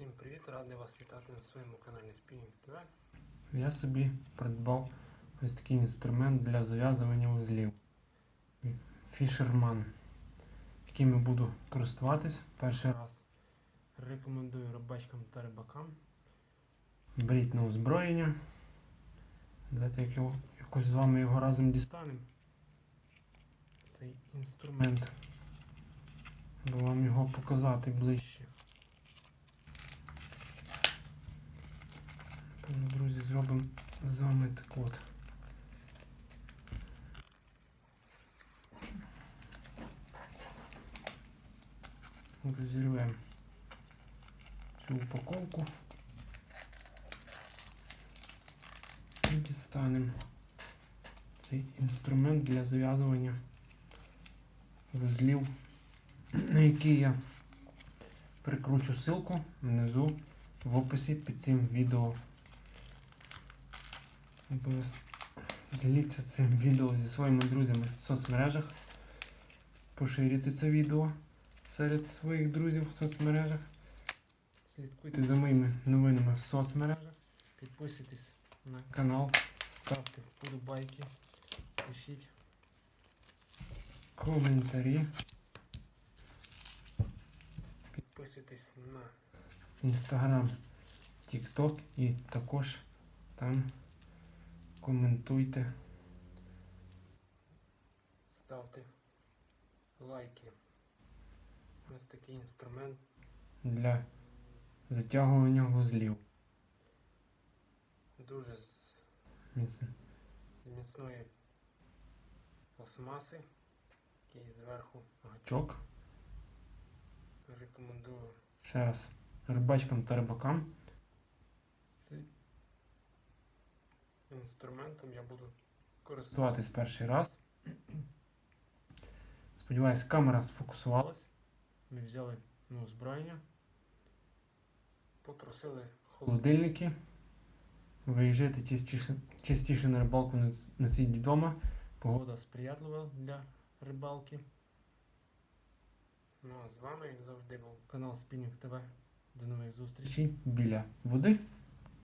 Всім привіт, радий вас вітати на своєму каналі Spinning TV. Я собі придбав ось такий інструмент для зав'язування вузлів. Fisherman, яким я буду користуватись перший раз. Рекомендую рибачкам та рибакам. Беріть на озброєння. Давайте як його, якось з вами його разом дістанемо. Цей інструмент. Бо вам його показати ближче. Певно, друзі, зробимо з вами так от. Розірвемо цю упаковку і дістанемо цей інструмент для зав'язування вузлів, на який я прикручу ссылку внизу в описі під цим відео. Діліться цим відео зі своїми друзями в соцмережах. Поширюйте це відео серед своїх друзів в соцмережах. Слідкуйте за моїми новинами в соцмережах. Підписуйтесь на канал, ставте вподобайки, пишіть коментарі. Підписуйтесь на Інстаграм, Тікток і також там коментуйте. Ставте лайки. Ось такий інструмент для затягування вузлів. Дуже з міц- міцної пластмаси, який зверху гачок. Рекомендую ще раз рибачкам та рибакам. З цим інструментом я буду користуватись перший раз. Сподіваюсь, камера сфокусувалась. Ми взяли на озброєння, потрусили холодильники. Виїжджайте частіше, частіше на рибалку не, не вдома. Погода сприятлива для рибалки. Ну а з вами, як завжди, був канал Spinning TV. До нових зустрічей біля води.